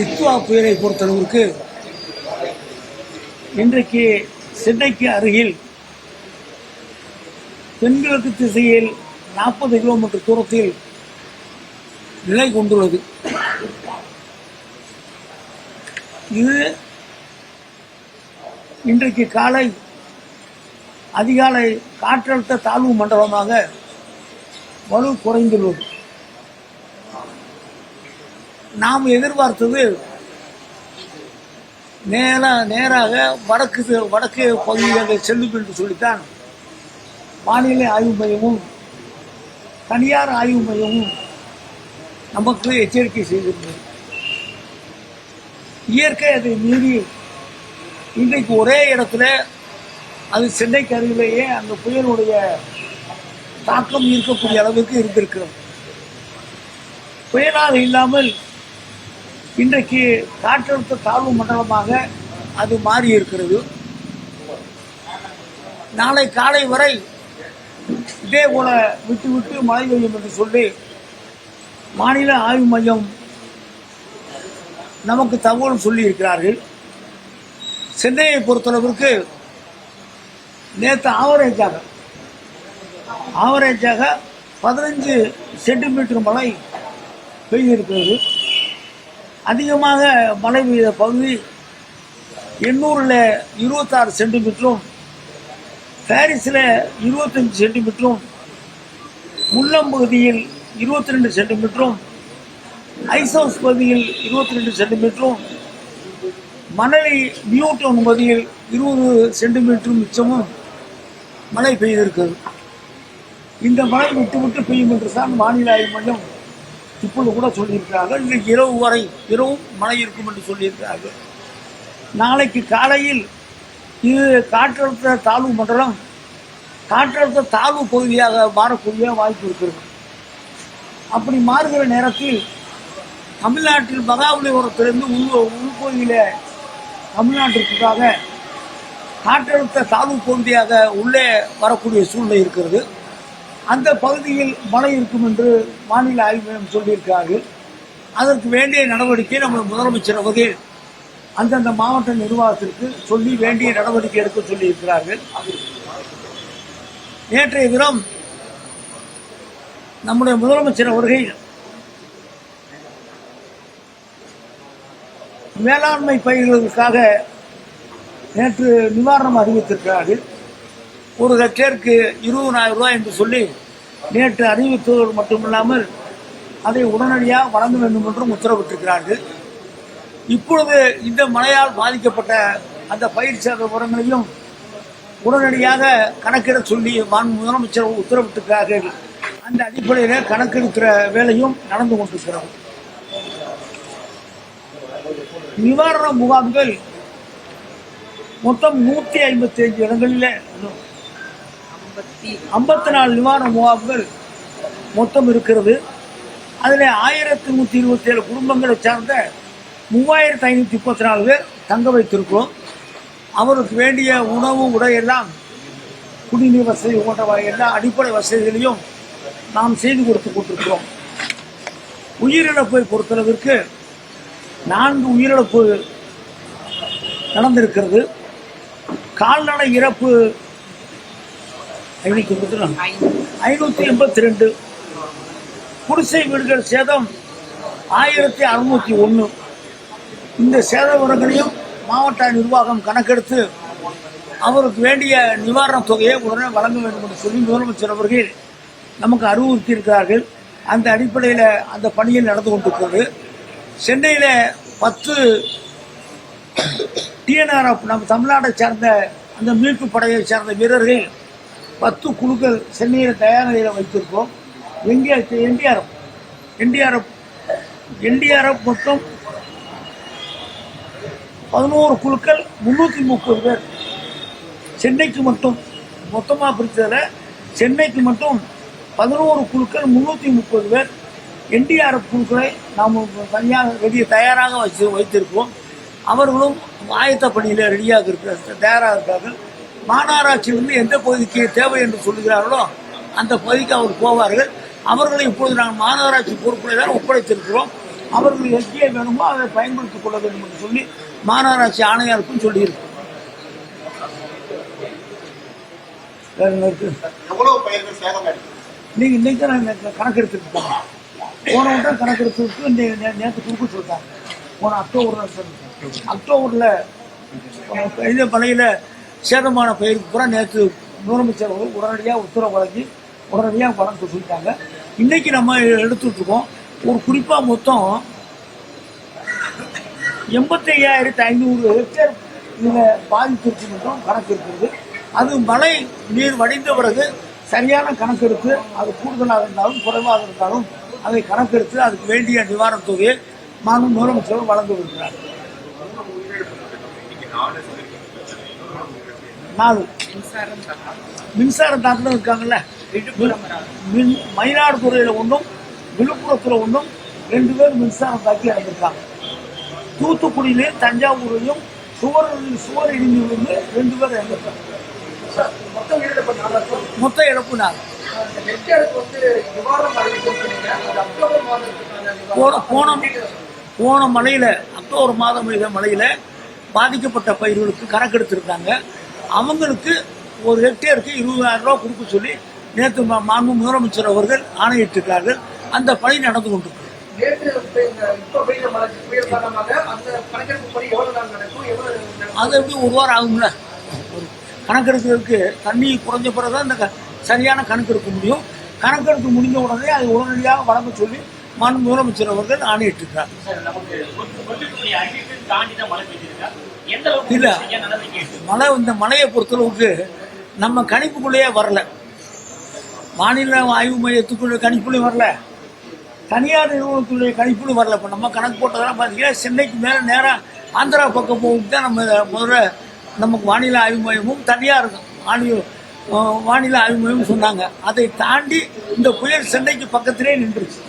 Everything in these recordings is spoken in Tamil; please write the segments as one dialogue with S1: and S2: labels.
S1: தித்வா புயலை பொறுத்தளவுக்கு இன்றைக்கு சென்னைக்கு அருகில் தென்கிழக்கு திசையில் நாற்பது கிலோமீட்டர் தூரத்தில் நிலை கொண்டுள்ளது. இது இன்றைக்கு காலை அதிகாலை காற்றழுத்த தாழ்வு மண்டலமாக வலு குறைந்துள்ளது. நாம் எதிர்பார்த்தது நேராக நேராக வடக்கு வடக்கு பகுதியாக செல்லும் என்று சொல்லித்தான் வானிலை ஆய்வு மையமும் தனியார் ஆய்வு மையமும் நமக்கு எச்சரிக்கை செய்திருந்தது. இயற்கை அதை மீறி இன்றைக்கு ஒரே இடத்துல அது சென்னைக்கு அருகிலேயே அந்த புயலுடைய தாக்கம் இருக்கக்கூடிய அளவுக்கு இருந்திருக்கிறது. புயலாக இல்லாமல் இன்றைக்கு காற்றழுத்த தாழ்வு மண்டலமாக அது மாறி இருக்கிறது நாளை காலை வரை இதே போல விட்டு விட்டு மழை பெய்யும் என்று சொல்லி மாநில ஆய்வு மையம் நமக்கு தகவல் சொல்லி இருக்கிறார்கள் சென்னையை பொறுத்தளவிற்கு நேற்று ஆவரேஜாக ஆவரேஜாக பதினஞ்சு சென்டிமீட்டர் மழை பெய்திருக்கிறது. அதிகமாக மழை பெய்த பகுதி எண்ணூரில் இருபத்தாறு சென்டிமீட்டரும் பாரிஸில் இருபத்தஞ்சு சென்டிமீட்டரும் முல்லம் பகுதியில் இருபத்தி ரெண்டு சென்டிமீட்டரும் ஐசோஸ் பகுதியில் இருபத்தி ரெண்டு சென்டிமீட்டரும் மணலி நியூ டவுன் பகுதியில் இருபது சென்டிமீட்டரும் மிச்சமும் மழை பெய்திருக்கிறது. இந்த மழை விட்டு விட்டு பெய்யும் என்று தான் வானிலை ஆய்வு மையம் இப்பொழுது கூட சொல்லியிருக்கிறார்கள் இன்றைக்கு இரவு வரை இரவும் மழை இருக்கும் என்று சொல்லியிருக்கிறார்கள். நாளைக்கு காலையில் இது காற்றழுத்த தாழ்வு மண்டலம் காற்றழுத்த தாழ்வு பகுதியாக மாறக்கூடிய வாய்ப்பு இருக்கிறது. அப்படி மாறுகிற நேரத்தில் தமிழ்நாட்டில் மகாபலிபுரத்திலிருந்து உள் உள்பகுதியில் தமிழ்நாட்டிற்காக காற்றழுத்த தாழ்வு பகுதியாக உள்ளே வரக்கூடிய சூழ்நிலை இருக்கிறது. அந்த பகுதியில் மழை இருக்கும் என்று மாநில ஆய்வு மையம் சொல்லியிருக்கிறார்கள். அதற்கு வேண்டிய நடவடிக்கை நம்ம முதலமைச்சர் அவர்கள் அந்தந்த மாவட்ட நிர்வாகத்திற்கு சொல்லி வேண்டிய நடவடிக்கை எடுக்க சொல்லியிருக்கிறார்கள். நேற்றைய தினம் நம்முடைய முதலமைச்சர் அவர்கள் வேளாண்மை பயிர்களுக்காக நேற்று நிவாரணம் அறிவித்திருக்கிறார்கள். ஒரு ஹெக்டேருக்கு இருபதாயிரம் ரூபாய் என்று சொல்லி நேற்று அறிவித்ததோடு மட்டுமில்லாமல் அதை உடனடியாக வழங்க வேண்டும் என்றும் உத்தரவிட்டிருக்கிறார்கள். இப்பொழுது இந்த மழையால் பாதிக்கப்பட்ட அந்த பயிர் சேத விவரங்களையும் உடனடியாக கணக்கிட சொல்லி மான் முதலமைச்சர் உத்தரவிட்டிருக்கிறார்கள். அந்த அடிப்படையில் கணக்கெடுக்கிற வேலையும் நடந்து கொண்டிருக்கிறது. நிவாரண முகாம்கள் மொத்தம் நூற்றி ஐம்பத்தி அஞ்சு இடங்களில் ஐம்பத்தி நாலு நிவாரண முகாம்கள் மொத்தம் இருக்கிறது அதில் ஆயிரத்தி நூற்றி இருபத்தி ஏழு குடும்பங்களை சார்ந்த மூவாயிரத்தி ஐநூற்றி முப்பத்தி நாலு பேர் தங்க வைத்திருக்கிறோம் அவருக்கு வேண்டிய உணவு உடையெல்லாம் குடிநீர் வசதி போன்ற வகை எல்லா அடிப்படை வசதிகளையும் நாம் செய்து கொடுத்து கொண்டிருக்கிறோம் உயிரிழப்பை பொறுத்தளவிற்கு நான்கு உயிரிழப்பு நடந்திருக்கிறது கால்நடை இறப்பு ஐநூற்றி ஐநூற்றி எண்பத்தி ரெண்டு. குடிசை வீடுகள் சேதம் ஆயிரத்தி அறுநூற்றி ஒன்று. இந்த சேத விவரங்களையும் மாவட்ட நிர்வாகம் கணக்கெடுத்து அவருக்கு வேண்டிய நிவாரணத் தொகையை உடனே வழங்க வேண்டும் என்று சொல்லி முதலமைச்சர் அவர்கள் நமக்கு அறிவுறுத்தியிருக்கிறார்கள். அந்த அடிப்படையில் அந்த பணியில் நடந்து கொண்டிருக்கிறது. சென்னையில் பத்து டிஎன்ஆர்எஃப் நம்ம தமிழ்நாட்டை சேர்ந்த அந்த மீட்பு படையை சேர்ந்த வீரர்கள் பத்து குழுக்கள் சென்னையில் தயார் நிலையில் வைத்திருக்கோம். எங்கே என்டிஆர்எஃப் என்டிஆர்எஃப் என்டிஆர்எஃப் மொத்தம் பதினோரு குழுக்கள் முந்நூற்றி முப்பது பேர். சென்னைக்கு மட்டும் மொத்தமாக பிரித்ததில் சென்னைக்கு மட்டும் பதினோரு குழுக்கள் முந்நூற்றி முப்பது பேர். என்டிஆர்எஃப் குழுக்களை நாம் தனியாக வெளியே தயாராக வச்சு வைத்திருக்கோம். அவர்களும் ஆயத்த பணியில் ரெடியாக இருக்கிற தயாராக இருக்கார்கள். மாநகராட்சியிலிருந்து எந்த பகுதிக்கு தேவை என்று சொல்லுகிறார்களோ அந்த பகுதிக்கு அவர் போவார்கள். அவர்களை இப்பொழுது நாங்கள் மாநகராட்சி பொறுப்பில் தான் ஒப்படைத்திருக்கிறோம். அவர்கள் எங்கே வேணுமோ அதை பயன்படுத்திக் கொள்ள வேண்டும் என்று சொல்லி மாநகராட்சி ஆணையாருக்கும் சொல்லியிருக்கு வேற என்ன இருக்கு?
S2: எவ்வளவு பயிர்கள் சேதம் ஆயிடுச்சு
S1: நீங்க இன்னைக்கு தான் நான் கணக்கு எடுத்துருக்காங்க போன வட்டம் கணக்கு எடுத்துருக்கு இந்த நே- நேற்று கொடுக்க சொல்லிட்டாங்க. போன அக்டோபர்ல சொல்லிட்டாங்க. அக்டோபர்ல மலையில சேதமான பயிருக்கு பூரா நேற்று முதலமைச்சர் அவர்கள் உடனடியாக உத்தரவு வழங்கி உடனடியாக வழங்க சொல்லிட்டாங்க. இன்னைக்கு நம்ம எடுத்துட்டு இருக்கோம் ஒரு குறிப்பாக மொத்தம் எண்பத்தி ஐயாயிரத்தி ஐநூறு ஹெக்டேர் இதில் பாதித்திருக்கு என்றும் கணக்கு இருக்கிறது அது மழை நீர் வடிந்த பிறகு சரியான கணக்கெடுத்து அது கூடுதலாக இருந்தாலும் குறைவாக இருந்தாலும் அதை கணக்கெடுத்து அதுக்கு வேண்டிய நிவாரணத் தொகையை மாநில முதலமைச்சர் வழங்கவிருக்கிறார் நாலு மின்சாரம் தாக்கணும் இருக்காங்கல்ல? மின் மயிலாடுதுறையில் ஒன்றும் விழுப்புரத்தில் ஒன்றும் ரெண்டு பேர் மின்சாரம் தாக்கி இறந்துருக்காங்க. தூத்துக்குடியிலையும் தஞ்சாவூர்லையும் சுவர் சுவர் இடிஞ்சு விழுந்து ரெண்டு பேர் இறந்துருக்காங்க. மொத்த இழப்பு நாள் போன போன போன மழையில அக்டோபர் மாதம் மழையில பாதிக்கப்பட்ட பயிர்களுக்கு கணக்கெடுத்திருக்காங்க. அவங்களுக்கு ஒரு ஹெக்டேருக்கு இருபதாயிரம் ரூபா கொடுக்க சொல்லி நேற்று மா- மாண்பு முதலமைச்சர் அவர்கள் ஆணையிட்டிருக்கார்கள் அந்த பணி நடந்து கொண்டிருக்கு அது எப்படி ஒரு வாரம் ஆகும்ல? ஒரு கணக்கெடுக்கிறதுக்கு தண்ணி குறைஞ்ச பிறகு தான் இந்த க- சரியான கணக்கெடுக்க முடியும். கணக்கெடுப்பு முடிஞ்ச உடனே அது உடனடியாக வழங்க சொல்லி மாண்பு முதலமைச்சர் அவர்கள் ஆணையிட்டிருக்கிறார் இல்ல. மழை இந்த மழையை பொறுத்தளவுக்கு நம்ம கணிப்புக்குள்ளேயே வரல. வானிலை ஆய்வு மையத்துக்குள்ள கணிப்புலையும் வரல. தனியார் நிறுவனத்துடைய கணிப்புலையும் வரல. இப்போ நம்ம கணக்கு போட்டதெல்லாம் பார்த்தீங்கன்னா சென்னைக்கு மேலே நேராக ஆந்திரா பக்கம் போகும் தான் நம்ம முதல்ல நமக்கு வானிலை ஆய்வு மையமும் தனியார் வானிலை அஹ், வானிலை ஆய்வு மையமும் சொன்னாங்க. அதை தாண்டி இந்த புயல் சென்னைக்கு பக்கத்திலே நின்றுச்சு.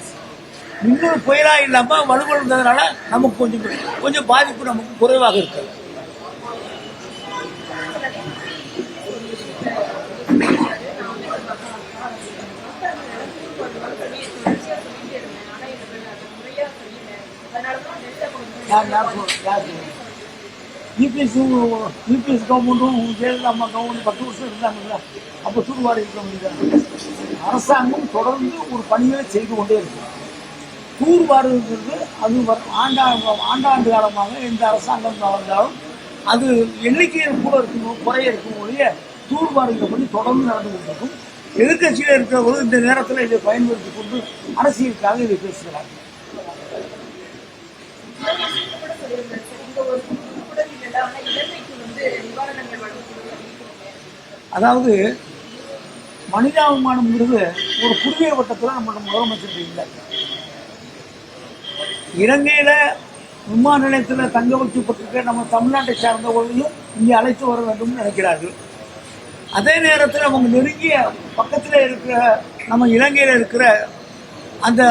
S1: இன்னொரு புயலா இல்லாம வலுவழுந்ததுனால நமக்கு கொஞ்சம் கொஞ்சம் பாதிப்பு நமக்கு குறைவாக இருக்குது யார் யார் யார் யூபிஎஸ் யூபிஎஸ் கவர்மெண்ட்டும் ஜெயலலிதா அம்மா கவர்மெண்ட் பத்து வருஷம் இருந்தாங்கல்ல அப்போ தூர்வாரி இருக்க முடியாது. அரசாங்கம் தொடர்ந்து ஒரு பணிகளை செய்து கொண்டே இருக்கு. தூர்வாருங்கிறது அது ஆண்டா ஆண்டாண்டு காலமாக எந்த அரசாங்கம் வந்தாலும் அது எண்ணிக்கையில் கூட இருக்கும் குறைய இருக்கும் ஒழிய தூர்வாருங்கிற பணி தொடர்ந்து நடந்து கொண்டிருக்கும். எதிர்கட்சியில் இருக்கிறவர்கள் இந்த நேரத்தில் இதை பயன்படுத்தி கொண்டு அரசியலுக்காக இதை
S3: பேசுகிறார் ஒரு
S1: அதாவது மனிதாபிமானம்ங்கிறது ஒரு குறுகிய வட்டத்தில் நம்ம முதலமைச்சர் இல்லை. இலங்கையில் விமான நிலையத்தில் தங்க வைக்கப்பட்டிருக்க நம்ம தமிழ்நாட்டை சார்ந்தவர்களையும் இங்கே அழைத்து வர வேண்டும்னு நினைக்கிறார்கள். அதே நேரத்தில் அவங்க நெருங்கிய பக்கத்தில் இருக்கிற நம்ம இலங்கையில் இருக்கிற அந்த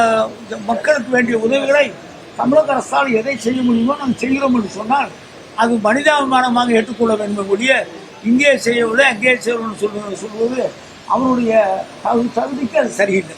S1: மக்களுக்கு வேண்டிய உதவிகளை தமிழக அரசால் எதை செய்ய முடியுமோ நாம் செய்கிறோம் என்று சொன்னால் அது மனிதாபிமானமாக ஏற்றுக்கொள்ள வேண்டும் கூடிய இங்கே செய்யவில்லை அங்கே செய்யணும்னு சொல்வது சொல்வது அவனுடைய தகு- தகுதிக்கு அது சரியில்லை.